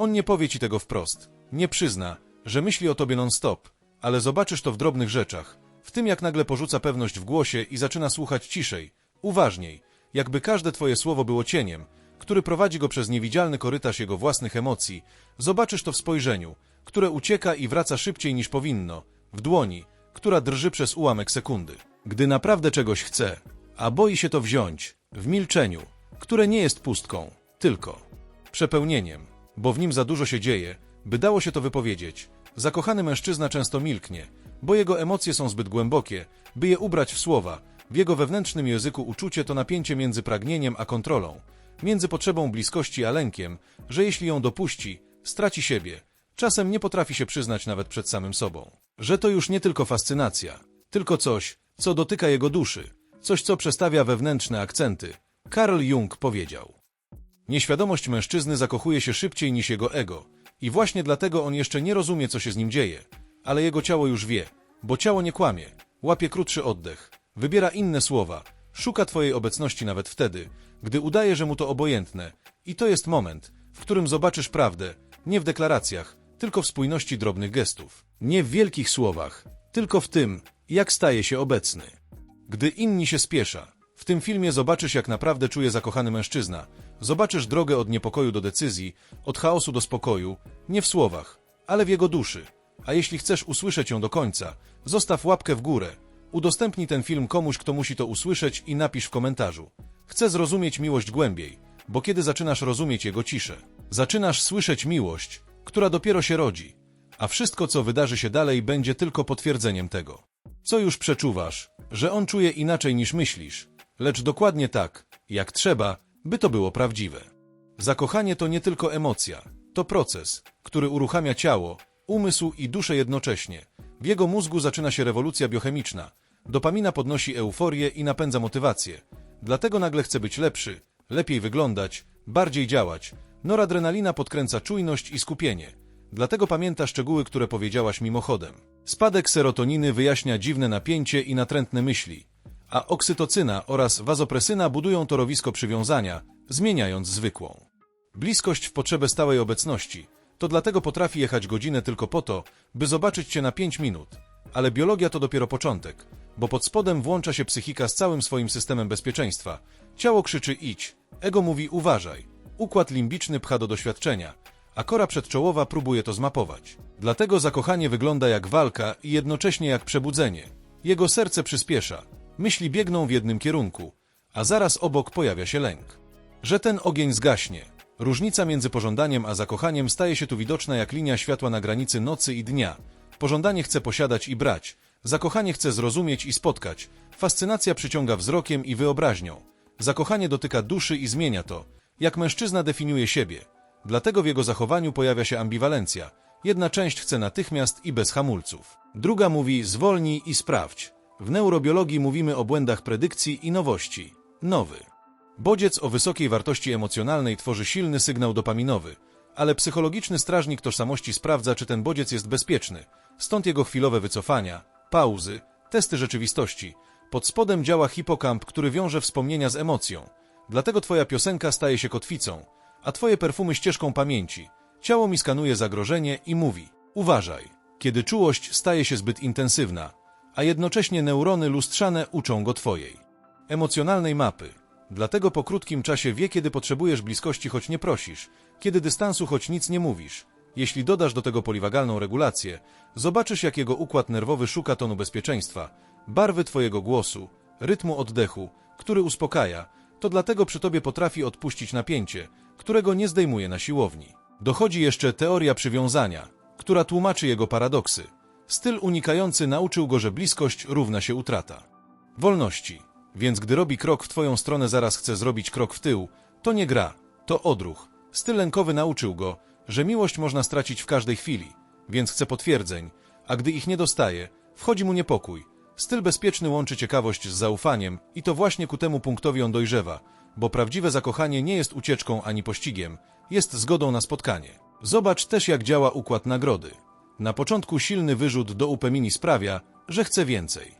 On nie powie ci tego wprost, nie przyzna, że myśli o tobie non-stop, ale zobaczysz to w drobnych rzeczach, w tym jak nagle porzuca pewność w głosie i zaczyna słuchać ciszej, uważniej, jakby każde twoje słowo było cieniem, który prowadzi go przez niewidzialny korytarz jego własnych emocji. Zobaczysz to w spojrzeniu, które ucieka i wraca szybciej niż powinno, w dłoni, która drży przez ułamek sekundy. Gdy naprawdę czegoś chce, a boi się to wziąć, w milczeniu, które nie jest pustką, tylko przepełnieniem, bo w nim za dużo się dzieje, by dało się to wypowiedzieć. Zakochany mężczyzna często milknie, bo jego emocje są zbyt głębokie, by je ubrać w słowa. W jego wewnętrznym języku uczucie to napięcie między pragnieniem a kontrolą, między potrzebą bliskości a lękiem, że jeśli ją dopuści, straci siebie. Czasem nie potrafi się przyznać nawet przed samym sobą, że to już nie tylko fascynacja, tylko coś, co dotyka jego duszy, coś, co przestawia wewnętrzne akcenty. Karl Jung powiedział. Nieświadomość mężczyzny zakochuje się szybciej niż jego ego. I właśnie dlatego on jeszcze nie rozumie, co się z nim dzieje, ale jego ciało już wie, bo ciało nie kłamie, łapie krótszy oddech, wybiera inne słowa, szuka twojej obecności nawet wtedy, gdy udaje, że mu to obojętne. I to jest moment, w którym zobaczysz prawdę, nie w deklaracjach, tylko w spójności drobnych gestów, nie w wielkich słowach, tylko w tym, jak staje się obecny. Gdy inni się spiesza, w tym filmie zobaczysz, jak naprawdę czuje zakochany mężczyzna. Zobaczysz drogę od niepokoju do decyzji, od chaosu do spokoju, nie w słowach, ale w jego duszy. A jeśli chcesz usłyszeć ją do końca, zostaw łapkę w górę. Udostępnij ten film komuś, kto musi to usłyszeć i napisz w komentarzu. Chcę zrozumieć miłość głębiej, bo kiedy zaczynasz rozumieć jego ciszę, zaczynasz słyszeć miłość, która dopiero się rodzi, a wszystko, co wydarzy się dalej, będzie tylko potwierdzeniem tego. Co już przeczuwasz, że on czuje inaczej niż myślisz, lecz dokładnie tak, jak trzeba, by to było prawdziwe. Zakochanie to nie tylko emocja, to proces, który uruchamia ciało, umysł i duszę jednocześnie. W jego mózgu zaczyna się rewolucja biochemiczna. Dopamina podnosi euforię i napędza motywację. Dlatego nagle chce być lepszy, lepiej wyglądać, bardziej działać. Noradrenalina podkręca czujność i skupienie. Dlatego pamięta szczegóły, które powiedziałaś mimochodem. Spadek serotoniny wyjaśnia dziwne napięcie i natrętne myśli, a oksytocyna oraz wazopresyna budują torowisko przywiązania, zmieniając zwykłą. Bliskość w potrzebę stałej obecności, to dlatego potrafi jechać godzinę tylko po to, by zobaczyć cię na 5 minut. Ale biologia to dopiero początek, bo pod spodem włącza się psychika z całym swoim systemem bezpieczeństwa. Ciało krzyczy idź, ego mówi uważaj, układ limbiczny pcha do doświadczenia, a kora przedczołowa próbuje to zmapować. Dlatego zakochanie wygląda jak walka i jednocześnie jak przebudzenie. Jego serce przyspiesza, myśli biegną w jednym kierunku, a zaraz obok pojawia się lęk. Że ten ogień zgaśnie. Różnica między pożądaniem a zakochaniem staje się tu widoczna jak linia światła na granicy nocy i dnia. Pożądanie chce posiadać i brać, zakochanie chce zrozumieć i spotkać, fascynacja przyciąga wzrokiem i wyobraźnią. Zakochanie dotyka duszy i zmienia to, jak mężczyzna definiuje siebie. Dlatego w jego zachowaniu pojawia się ambiwalencja. Jedna część chce natychmiast i bez hamulców. Druga mówi zwolnij i sprawdź. W neurobiologii mówimy o błędach predykcji i nowości. Nowy. Bodziec o wysokiej wartości emocjonalnej tworzy silny sygnał dopaminowy, ale psychologiczny strażnik tożsamości sprawdza, czy ten bodziec jest bezpieczny. Stąd jego chwilowe wycofania, pauzy, testy rzeczywistości. Pod spodem działa hipokamp, który wiąże wspomnienia z emocją. Dlatego twoja piosenka staje się kotwicą, a twoje perfumy ścieżką pamięci. Ciało mi skanuje zagrożenie i mówi: Uważaj, kiedy czułość staje się zbyt intensywna, a jednocześnie neurony lustrzane uczą go twojej emocjonalnej mapy. Dlatego po krótkim czasie wie, kiedy potrzebujesz bliskości, choć nie prosisz, kiedy dystansu, choć nic nie mówisz. Jeśli dodasz do tego poliwagalną regulację, zobaczysz, jak jego układ nerwowy szuka tonu bezpieczeństwa, barwy twojego głosu, rytmu oddechu, który uspokaja. To dlatego przy tobie potrafi odpuścić napięcie, którego nie zdejmuje na siłowni. Dochodzi jeszcze teoria przywiązania, która tłumaczy jego paradoksy. Styl unikający nauczył go, że bliskość równa się utrata wolności. Więc gdy robi krok w twoją stronę, zaraz chce zrobić krok w tył. To nie gra, to odruch. Styl lękowy nauczył go, że miłość można stracić w każdej chwili, więc chce potwierdzeń, a gdy ich nie dostaje, wchodzi mu niepokój. Styl bezpieczny łączy ciekawość z zaufaniem i to właśnie ku temu punktowi on dojrzewa, bo prawdziwe zakochanie nie jest ucieczką ani pościgiem, jest zgodą na spotkanie. Zobacz też, jak działa układ nagrody. Na początku silny wyrzut do upemini sprawia, że chce więcej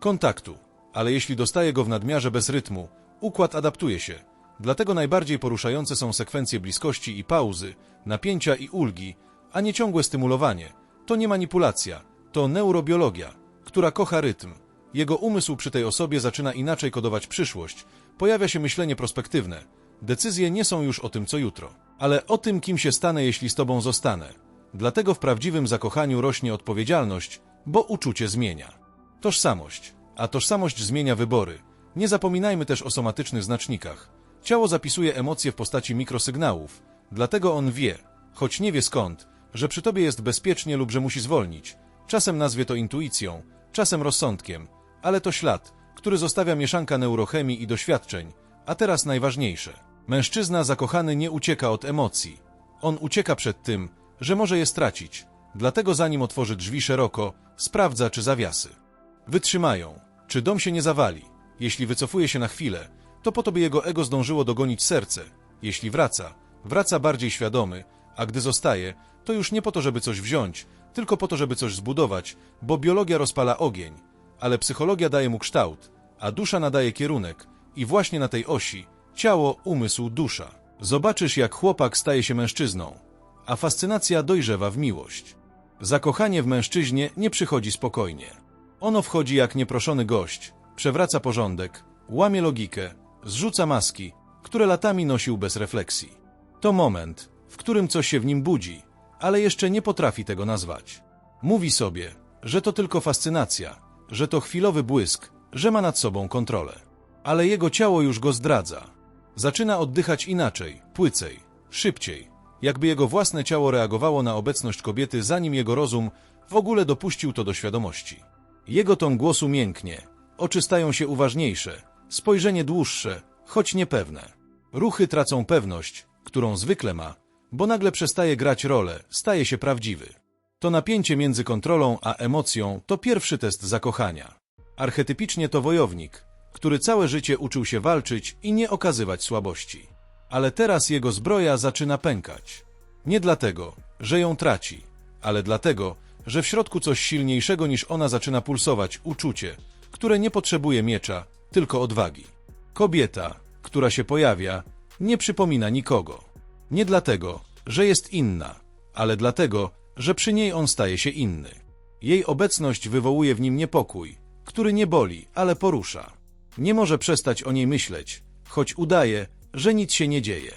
kontaktu, ale jeśli dostaje go w nadmiarze bez rytmu, układ adaptuje się. Dlatego najbardziej poruszające są sekwencje bliskości i pauzy, napięcia i ulgi, a nie ciągłe stymulowanie. To nie manipulacja, to neurobiologia, która kocha rytm. Jego umysł przy tej osobie zaczyna inaczej kodować przyszłość, pojawia się myślenie prospektywne. Decyzje nie są już o tym, co jutro, ale o tym, kim się stanę, jeśli z tobą zostanę. Dlatego w prawdziwym zakochaniu rośnie odpowiedzialność, bo uczucie zmienia. Tożsamość, a tożsamość zmienia wybory. Nie zapominajmy też o somatycznych znacznikach. Ciało zapisuje emocje w postaci mikrosygnałów, dlatego on wie, choć nie wie skąd, że przy tobie jest bezpiecznie lub że musi zwolnić. Czasem nazwie to intuicją, czasem rozsądkiem, ale to ślad, który zostawia mieszanka neurochemii i doświadczeń. A teraz najważniejsze. Mężczyzna zakochany nie ucieka od emocji. On ucieka przed tym, że może je stracić. Dlatego zanim otworzy drzwi szeroko, sprawdza, czy zawiasy. Wytrzymają, czy dom się nie zawali. Jeśli wycofuje się na chwilę, to po to by jego ego zdążyło dogonić serce. Jeśli wraca, wraca bardziej świadomy, a gdy zostaje, to już nie po to, żeby coś wziąć, tylko po to, żeby coś zbudować, bo biologia rozpala ogień, ale psychologia daje mu kształt, a dusza nadaje kierunek i właśnie na tej osi ciało, umysł, dusza. Zobaczysz, jak chłopak staje się mężczyzną, a fascynacja dojrzewa w miłość. Zakochanie w mężczyźnie nie przychodzi spokojnie. Ono wchodzi jak nieproszony gość, przewraca porządek, łamie logikę, zrzuca maski, które latami nosił bez refleksji. To moment, w którym coś się w nim budzi, ale jeszcze nie potrafi tego nazwać. Mówi sobie, że to tylko fascynacja, że to chwilowy błysk, że ma nad sobą kontrolę. Ale jego ciało już go zdradza. Zaczyna oddychać inaczej, płycej, szybciej, jakby jego własne ciało reagowało na obecność kobiety, zanim jego rozum w ogóle dopuścił to do świadomości. Jego ton głosu mięknie, oczy stają się uważniejsze, spojrzenie dłuższe, choć niepewne. Ruchy tracą pewność, którą zwykle ma, bo nagle przestaje grać rolę, staje się prawdziwy. To napięcie między kontrolą a emocją to pierwszy test zakochania. Archetypicznie to wojownik, który całe życie uczył się walczyć i nie okazywać słabości. Ale teraz jego zbroja zaczyna pękać. Nie dlatego, że ją traci, ale dlatego, że w środku coś silniejszego niż ona zaczyna pulsować uczucie, które nie potrzebuje miecza, tylko odwagi. Kobieta, która się pojawia, nie przypomina nikogo. Nie dlatego, że jest inna, ale dlatego, że przy niej on staje się inny. Jej obecność wywołuje w nim niepokój, który nie boli, ale porusza. Nie może przestać o niej myśleć, choć udaje, że nic się nie dzieje.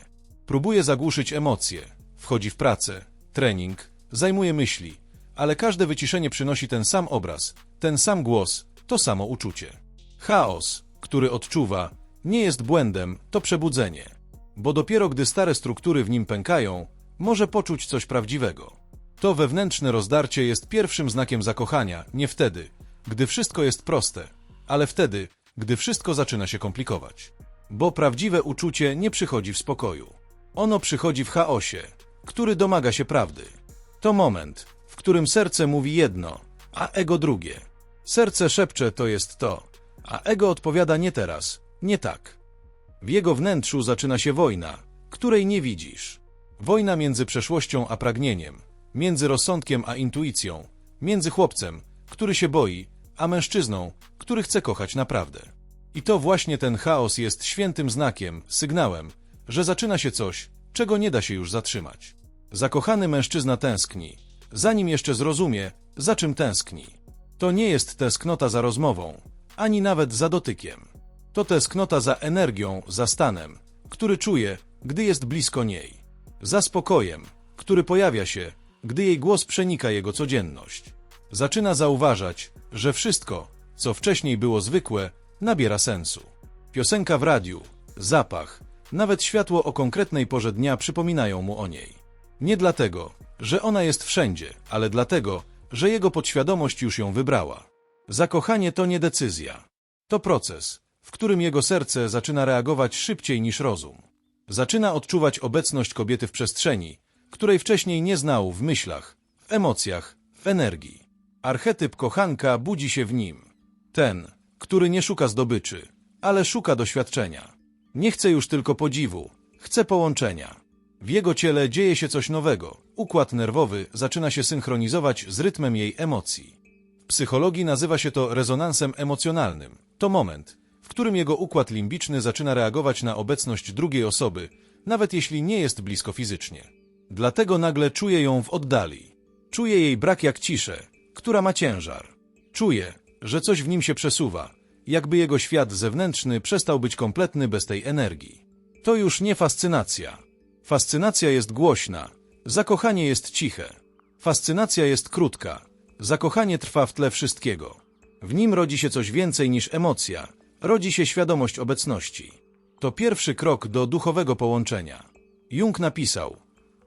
Próbuje zagłuszyć emocje, wchodzi w pracę, trening, zajmuje myśli, ale każde wyciszenie przynosi ten sam obraz, ten sam głos, to samo uczucie. Chaos, który odczuwa, nie jest błędem, to przebudzenie. Bo dopiero gdy stare struktury w nim pękają, może poczuć coś prawdziwego. To wewnętrzne rozdarcie jest pierwszym znakiem zakochania, nie wtedy, gdy wszystko jest proste, ale wtedy, gdy wszystko zaczyna się komplikować. Bo prawdziwe uczucie nie przychodzi w spokoju. Ono przychodzi w chaosie, który domaga się prawdy. To moment, w którym serce mówi jedno, a ego drugie. Serce szepcze to jest to, a ego odpowiada nie teraz, nie tak. W jego wnętrzu zaczyna się wojna, której nie widzisz. Wojna między przeszłością a pragnieniem, między rozsądkiem a intuicją, między chłopcem, który się boi, a mężczyzną, który chce kochać naprawdę. I to właśnie ten chaos jest świętym znakiem, sygnałem, że zaczyna się coś, czego nie da się już zatrzymać. Zakochany mężczyzna tęskni, zanim jeszcze zrozumie, za czym tęskni. To nie jest tęsknota za rozmową, ani nawet za dotykiem. To tęsknota za energią, za stanem, który czuje, gdy jest blisko niej. Za spokojem, który pojawia się, gdy jej głos przenika jego codzienność. Zaczyna zauważać, że wszystko, co wcześniej było zwykłe, nabiera sensu. Piosenka w radiu, zapach, nawet światło o konkretnej porze dnia przypominają mu o niej. Nie dlatego, że ona jest wszędzie, ale dlatego, że jego podświadomość już ją wybrała. Zakochanie to nie decyzja. To proces, w którym jego serce zaczyna reagować szybciej niż rozum. Zaczyna odczuwać obecność kobiety w przestrzeni, której wcześniej nie znał w myślach, w emocjach, w energii. Archetyp kochanka budzi się w nim. Ten, który nie szuka zdobyczy, ale szuka doświadczenia. Nie chce już tylko podziwu, chce połączenia. W jego ciele dzieje się coś nowego. Układ nerwowy zaczyna się synchronizować z rytmem jej emocji. W psychologii nazywa się to rezonansem emocjonalnym. To moment, w którym jego układ limbiczny zaczyna reagować na obecność drugiej osoby, nawet jeśli nie jest blisko fizycznie. Dlatego nagle czuje ją w oddali. Czuje jej brak jak ciszę, która ma ciężar. Czuje, że coś w nim się przesuwa, jakby jego świat zewnętrzny przestał być kompletny bez tej energii. To już nie fascynacja. Fascynacja jest głośna, zakochanie jest ciche. Fascynacja jest krótka, zakochanie trwa w tle wszystkiego. W nim rodzi się coś więcej niż emocja, rodzi się świadomość obecności. To pierwszy krok do duchowego połączenia. Jung napisał: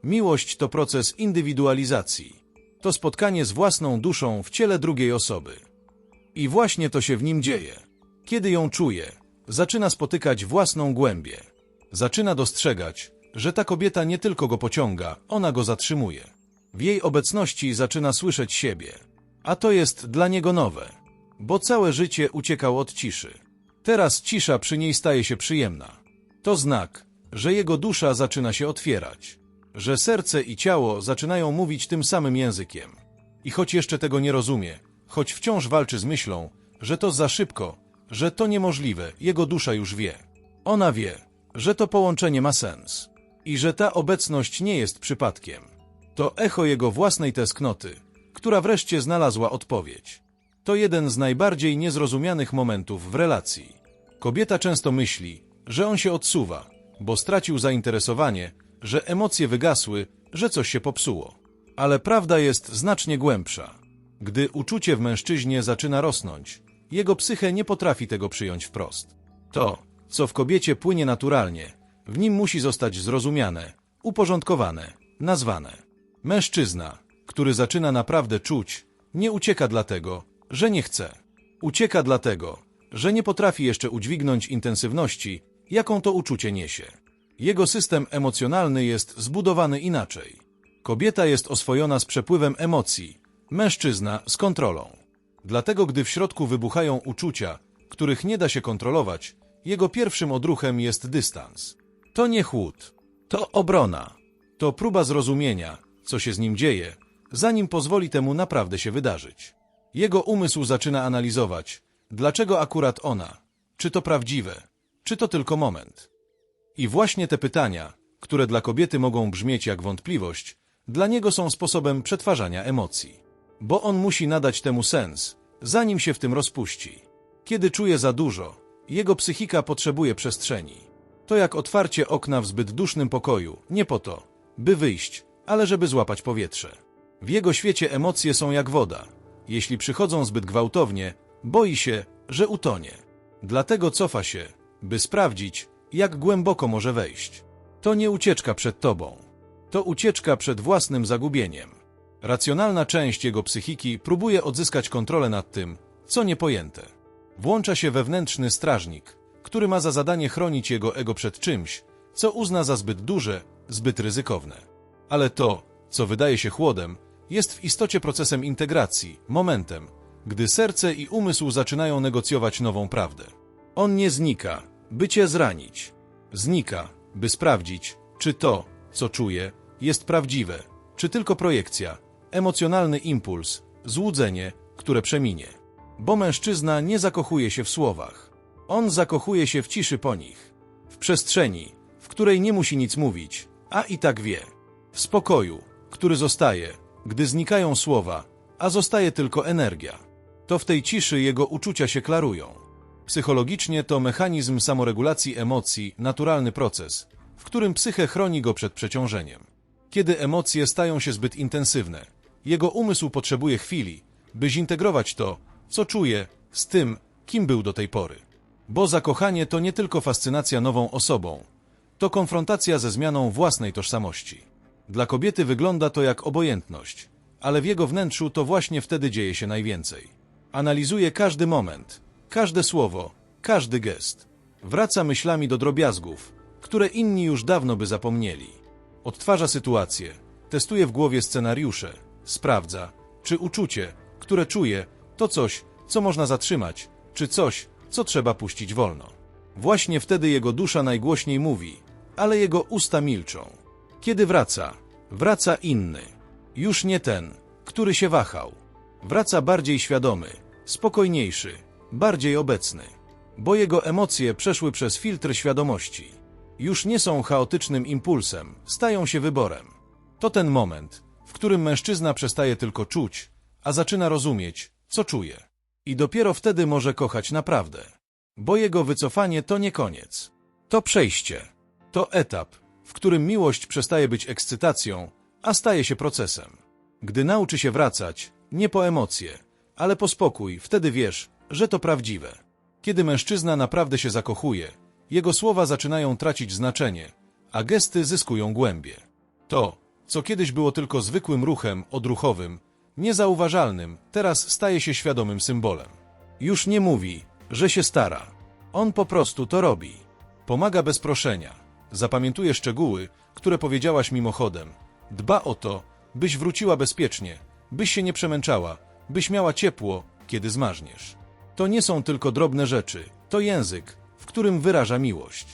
Miłość to proces indywidualizacji. To spotkanie z własną duszą w ciele drugiej osoby. I właśnie to się w nim dzieje. Kiedy ją czuje, zaczyna spotykać własną głębię. Zaczyna dostrzegać, że ta kobieta nie tylko go pociąga, ona go zatrzymuje. W jej obecności zaczyna słyszeć siebie. A to jest dla niego nowe, bo całe życie uciekał od ciszy. Teraz cisza przy niej staje się przyjemna. To znak, że jego dusza zaczyna się otwierać, że serce i ciało zaczynają mówić tym samym językiem. I choć jeszcze tego nie rozumie, choć wciąż walczy z myślą, że to za szybko, że to niemożliwe, jego dusza już wie. Ona wie, że to połączenie ma sens i że ta obecność nie jest przypadkiem. To echo jego własnej tęsknoty, która wreszcie znalazła odpowiedź. To jeden z najbardziej niezrozumianych momentów w relacji. Kobieta często myśli, że on się odsuwa, bo stracił zainteresowanie, że emocje wygasły, że coś się popsuło. Ale prawda jest znacznie głębsza. Gdy uczucie w mężczyźnie zaczyna rosnąć, jego psyche nie potrafi tego przyjąć wprost. To, co w kobiecie płynie naturalnie, w nim musi zostać zrozumiane, uporządkowane, nazwane. Mężczyzna, który zaczyna naprawdę czuć, nie ucieka dlatego, że nie chce. Ucieka dlatego, że nie potrafi jeszcze udźwignąć intensywności, jaką to uczucie niesie. Jego system emocjonalny jest zbudowany inaczej. Kobieta jest oswojona z przepływem emocji, mężczyzna z kontrolą. Dlatego, gdy w środku wybuchają uczucia, których nie da się kontrolować, jego pierwszym odruchem jest dystans. To nie chłód, to obrona, to próba zrozumienia, co się z nim dzieje, zanim pozwoli temu naprawdę się wydarzyć. Jego umysł zaczyna analizować, dlaczego akurat ona, czy to prawdziwe, czy to tylko moment. I właśnie te pytania, które dla kobiety mogą brzmieć jak wątpliwość, dla niego są sposobem przetwarzania emocji. Bo on musi nadać temu sens, zanim się w tym rozpuści. Kiedy czuje za dużo, jego psychika potrzebuje przestrzeni. To jak otwarcie okna w zbyt dusznym pokoju, nie po to, by wyjść, ale żeby złapać powietrze. W jego świecie emocje są jak woda. Jeśli przychodzą zbyt gwałtownie, boi się, że utonie. Dlatego cofa się, by sprawdzić, jak głęboko może wejść. To nie ucieczka przed tobą. To ucieczka przed własnym zagubieniem. Racjonalna część jego psychiki próbuje odzyskać kontrolę nad tym, co niepojęte. Włącza się wewnętrzny strażnik, który ma za zadanie chronić jego ego przed czymś, co uzna za zbyt duże, zbyt ryzykowne. Ale to, co wydaje się chłodem, jest w istocie procesem integracji, momentem, gdy serce i umysł zaczynają negocjować nową prawdę. On nie znika, by cię zranić. Znika, by sprawdzić, czy to, co czuje, jest prawdziwe, czy tylko projekcja, emocjonalny impuls, złudzenie, które przeminie. Bo mężczyzna nie zakochuje się w słowach. On zakochuje się w ciszy po nich, w przestrzeni, w której nie musi nic mówić, a i tak wie. W spokoju, który zostaje, gdy znikają słowa, a zostaje tylko energia. To w tej ciszy jego uczucia się klarują. Psychologicznie to mechanizm samoregulacji emocji, naturalny proces, w którym psychę chroni go przed przeciążeniem. Kiedy emocje stają się zbyt intensywne, jego umysł potrzebuje chwili, by zintegrować to, co czuje, z tym, kim był do tej pory. Bo zakochanie to nie tylko fascynacja nową osobą, to konfrontacja ze zmianą własnej tożsamości. Dla kobiety wygląda to jak obojętność, ale w jego wnętrzu to właśnie wtedy dzieje się najwięcej. Analizuje każdy moment, każde słowo, każdy gest. Wraca myślami do drobiazgów, które inni już dawno by zapomnieli. Odtwarza sytuację, testuje w głowie scenariusze, sprawdza, czy uczucie, które czuje, to coś, co można zatrzymać, czy coś, co trzeba puścić wolno. Właśnie wtedy jego dusza najgłośniej mówi, ale jego usta milczą. Kiedy wraca, wraca inny. Już nie ten, który się wahał. Wraca bardziej świadomy, spokojniejszy, bardziej obecny. bo jego emocje przeszły przez filtr świadomości. Już nie są chaotycznym impulsem, stają się wyborem. To ten moment, w którym mężczyzna przestaje tylko czuć, a zaczyna rozumieć, co czuje. I dopiero wtedy może kochać naprawdę. Bo jego wycofanie to nie koniec. To przejście. To etap, w którym miłość przestaje być ekscytacją, a staje się procesem. Gdy nauczy się wracać, nie po emocje, ale po spokój, wtedy wiesz, że to prawdziwe. Kiedy mężczyzna naprawdę się zakochuje, jego słowa zaczynają tracić znaczenie, a gesty zyskują głębie. To, co kiedyś było tylko zwykłym ruchem odruchowym, niezauważalnym, teraz staje się świadomym symbolem. Już nie mówi, że się stara. On po prostu to robi. Pomaga bez proszenia. Zapamiętuje szczegóły, które powiedziałaś mimochodem. Dba o to, byś wróciła bezpiecznie, byś się nie przemęczała, byś miała ciepło, kiedy zmarzniesz. To nie są tylko drobne rzeczy, to język, w którym wyraża miłość.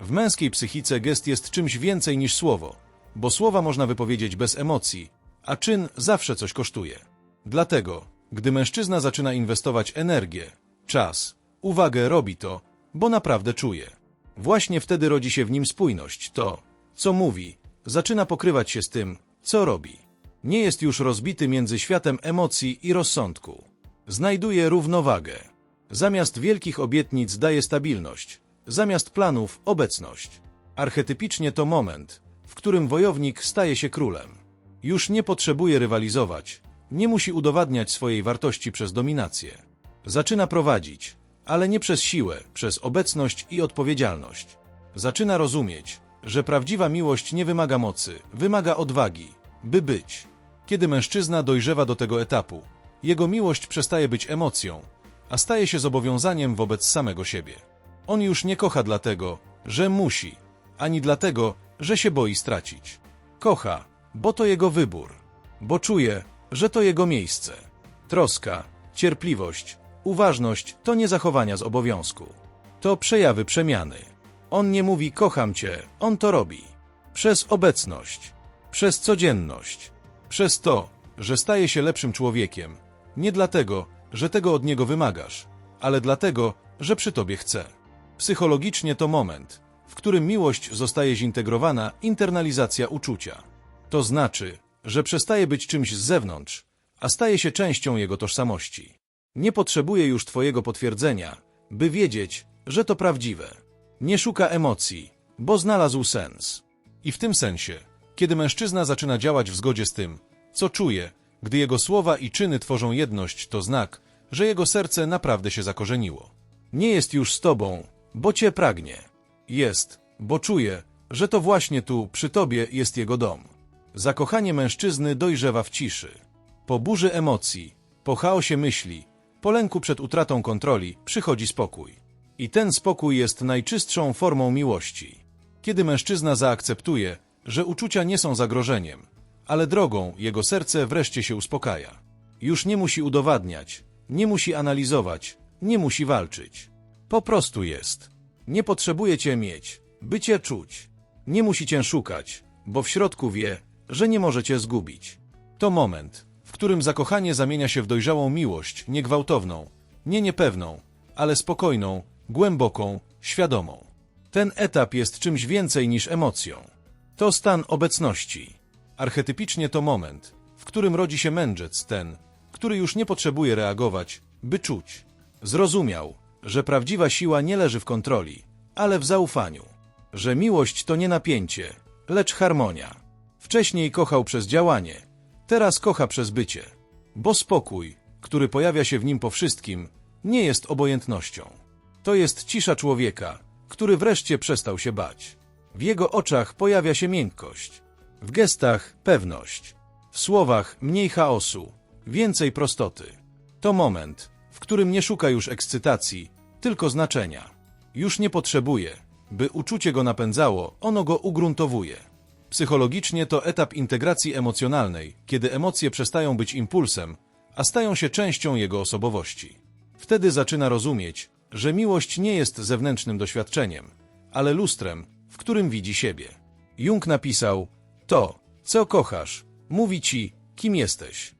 W męskiej psychice gest jest czymś więcej niż słowo, bo słowa można wypowiedzieć bez emocji, a czyn zawsze coś kosztuje. Dlatego, gdy mężczyzna zaczyna inwestować energię, czas, uwagę, robi to, bo naprawdę czuje. Właśnie wtedy rodzi się w nim spójność. To, co mówi, zaczyna pokrywać się z tym, co robi. Nie jest już rozbity między światem emocji i rozsądku. Znajduje równowagę. Zamiast wielkich obietnic daje stabilność, zamiast planów obecność. Archetypicznie to moment, w którym wojownik staje się królem. Już nie potrzebuje rywalizować, nie musi udowadniać swojej wartości przez dominację. Zaczyna prowadzić, ale nie przez siłę, przez obecność i odpowiedzialność. Zaczyna rozumieć, że prawdziwa miłość nie wymaga mocy, wymaga odwagi, by być. Kiedy mężczyzna dojrzewa do tego etapu, jego miłość przestaje być emocją, a staje się zobowiązaniem wobec samego siebie. On już nie kocha dlatego, że musi, ani dlatego, że się boi stracić. Kocha, bo to jego wybór, bo czuje, że to jego miejsce. Troska, cierpliwość, uważność to nie zachowania z obowiązku. To przejawy przemiany. On nie mówi kocham cię, on to robi. Przez obecność, przez codzienność, przez to, że staje się lepszym człowiekiem. Nie dlatego, że tego od niego wymagasz, ale dlatego, że przy tobie chce. Psychologicznie to moment, w którym miłość zostaje zintegrowana, internalizacja uczucia. To znaczy, że przestaje być czymś z zewnątrz, a staje się częścią jego tożsamości. Nie potrzebuje już twojego potwierdzenia, by wiedzieć, że to prawdziwe. Nie szuka emocji, bo znalazł sens. I w tym sensie, kiedy mężczyzna zaczyna działać w zgodzie z tym, co czuje, gdy jego słowa i czyny tworzą jedność, to znak, że jego serce naprawdę się zakorzeniło. Nie jest już z tobą, bo cię pragnie. Jest, bo czuje, że to właśnie tu, przy tobie, jest jego dom. Zakochanie mężczyzny dojrzewa w ciszy. Po burzy emocji, po chaosie myśli, po lęku przed utratą kontroli przychodzi spokój. I ten spokój jest najczystszą formą miłości. Kiedy mężczyzna zaakceptuje, że uczucia nie są zagrożeniem, ale drogą jego serce wreszcie się uspokaja. Już nie musi udowadniać, nie musi analizować, nie musi walczyć. Po prostu jest. Nie potrzebuje cię mieć, by cię czuć. Nie musi cię szukać, bo w środku wie, że nie może cię zgubić. To moment, w którym zakochanie zamienia się w dojrzałą miłość, nie gwałtowną, nie niepewną, ale spokojną, głęboką, świadomą. Ten etap jest czymś więcej niż emocją. To stan obecności. Archetypicznie to moment, w którym rodzi się mędrzec, ten, który już nie potrzebuje reagować, by czuć. Zrozumiał, że prawdziwa siła nie leży w kontroli, ale w zaufaniu. Że miłość to nie napięcie, lecz harmonia. Wcześniej kochał przez działanie, teraz kocha przez bycie. Bo spokój, który pojawia się w nim po wszystkim, nie jest obojętnością. To jest cisza człowieka, który wreszcie przestał się bać. W jego oczach pojawia się miękkość, w gestach pewność, w słowach mniej chaosu, więcej prostoty. To moment, w którym nie szuka już ekscytacji, tylko znaczenia. Już nie potrzebuje, by uczucie go napędzało, ono go ugruntowuje. Psychologicznie to etap integracji emocjonalnej, kiedy emocje przestają być impulsem, a stają się częścią jego osobowości. Wtedy zaczyna rozumieć, że miłość nie jest zewnętrznym doświadczeniem, ale lustrem, w którym widzi siebie. Jung napisał: To, co kochasz, mówi ci, kim jesteś.